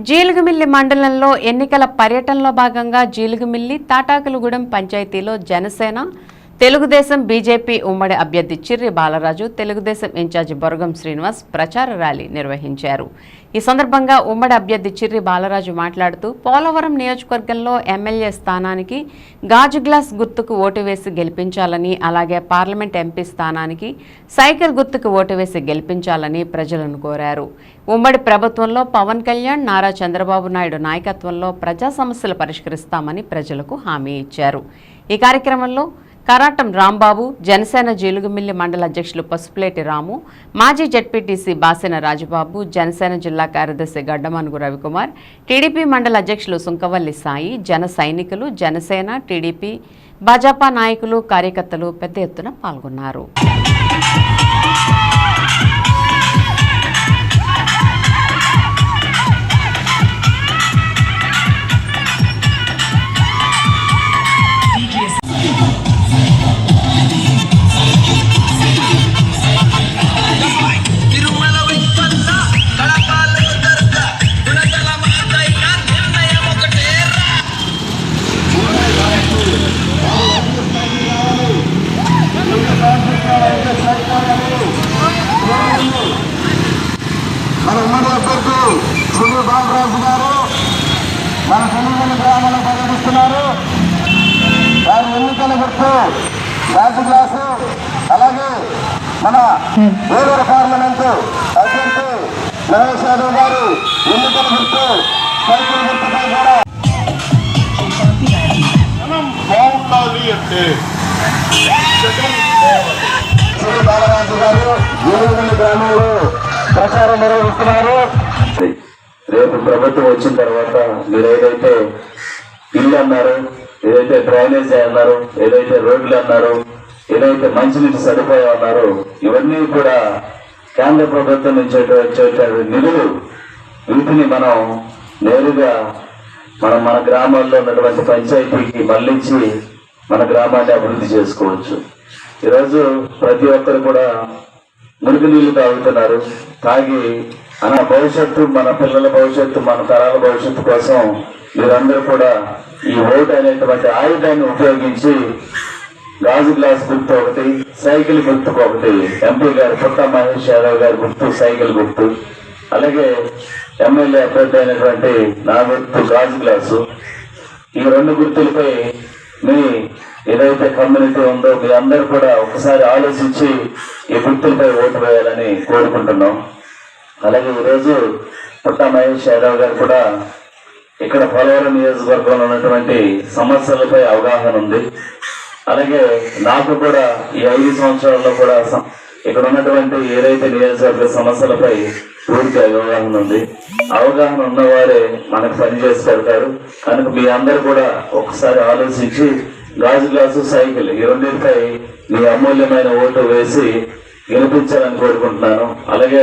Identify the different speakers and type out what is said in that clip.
Speaker 1: జీలుగుమిల్లి మండలంలో ఎన్నికల పర్యటనలో భాగంగా జీలుగుమిల్లి తాటాకులగూడెం పంచాయతీలో జనసేన తెలుగుదేశం బీజేపీ ఉమ్మడి అభ్యర్థి చిర్రి బాలరాజు తెలుగుదేశం ఇన్ఛార్జి బొరగం శ్రీనివాస్ ప్రచార ర్యాలీ నిర్వహించారు. ఈ సందర్భంగా ఉమ్మడి అభ్యర్థి చిర్రి బాలరాజు మాట్లాడుతూ పోలవరం నియోజకవర్గంలో ఎమ్మెల్యే స్థానానికి గాజు గ్లాస్ గుర్తుకు ఓటు వేసి గెలిపించాలని అలాగే పార్లమెంట్ ఎంపీ స్థానానికి సైకిల్ గుర్తుకు ఓటు వేసి గెలిపించాలని ప్రజలను కోరారు. ఉమ్మడి ప్రభుత్వంలో పవన్ కళ్యాణ్ నారా చంద్రబాబు నాయుడు నాయకత్వంలో ప్రజా సమస్యలు పరిష్కరిస్తామని ప్రజలకు హామీ ఇచ్చారు. ఈ కార్యక్రమంలో కరాటం రాంబాబు జనసేన జీలుగుమిల్లి మండల అధ్యక్షులు పసుపులేటి రాము మాజీ జడ్పీటీసీ బాసిన రాజబాబు జనసేన జిల్లా కార్యదర్శి గడ్డమనుగు రవికుమార్ టీడీపీ మండల అధ్యక్షులు సుంకవల్లి సాయి జన సైనికులు జనసేన టీడీపీ భాజపా నాయకులు కార్యకర్తలు పెద్ద ఎత్తున పాల్గొన్నారు.
Speaker 2: చేస్తున్నారు. వారి ఎన్నికల గుర్తు రాజు గ్లాసు అలాగే మన ఏలూరు పార్లమెంటు అధ్యక్షుడు నరేష్ యాదవ్ గారు ఎన్నికల గుర్తు సైకిల్ గుర్తుపై కూడా.
Speaker 3: మనం బాగుండాలి అంటే
Speaker 2: బాలరాజు గారు ఏలూరు గ్రామంలో ప్రచారం నిర్వహిస్తున్నారు.
Speaker 4: రేపు ప్రభుత్వం వచ్చిన తర్వాత మీరు ఏదైతే ఇల్లు అన్నారు ఏదైతే డ్రైనేజ్ అన్నారు ఏదైతే రోడ్లు అన్నారు ఏదైతే మంచినీటి సదుపాయం అన్నారు ఇవన్నీ కూడా కేంద్ర ప్రభుత్వం నుంచి వచ్చేటువంటి నిధులు వీటిని మనం నేరుగా మనం మన గ్రామాల్లో ఉన్నటువంటి పంచాయతీకి మళ్ళించి మన గ్రామాన్ని అభివృద్ధి చేసుకోవచ్చు. ఈరోజు ప్రతి ఒక్కరు కూడా మురికి నీళ్ళు తాగుతున్నారు. తాగి మన భవిష్యత్తు మన పిల్లల భవిష్యత్తు మన తరాల భవిష్యత్తు కోసం మీరందరూ కూడా ఈ ఓటు అనేటువంటి ఆయుధాన్ని ఉపయోగించి గాజు గ్లాస్ గుర్తు ఒకటి సైకిల్ గుర్తుకు ఒకటి. ఎంపీ గారు పుట్ట మహేష్ యాదవ్ గారి గుర్తు సైకిల్ గుర్తు. అలాగే ఎమ్మెల్యే అభ్యర్థి అయినటువంటి నా గుర్తు గాజు గ్లాసు. ఈ రెండు గుర్తులపై మీ ఏదైతే కమ్యూనిటీ ఉందో మీ అందరూ కూడా ఒకసారి ఆలోచించి ఈ గుర్తులపై ఓటు వేయాలని కోరుకుంటున్నాం. అలాగే ఈరోజు పుట్ట మహేష్ యాదవ్ గారు కూడా ఇక్కడ పోలవరం నియోజకవర్గంలో ఉన్నటువంటి సమస్యలపై అవగాహన ఉంది. అలాగే నాకు కూడా ఈ ఐదు సంవత్సరాల్లో కూడా ఇక్కడ ఉన్నటువంటి ఏదైతే నియోజకవర్గ సమస్యలపై పూర్తి అవగాహన ఉంది. అవగాహన ఉన్నవారే మనకు పనిచేసి పెడతారు. కనుక మీ అందరు కూడా ఒకసారి ఆలోచించి గాజు గ్లాసు సైకిల్ ఈ రెండింటిపై మీ అమూల్యమైన ఓటు వేసి గెలిపించాలని కోరుకుంటున్నాను. అలాగే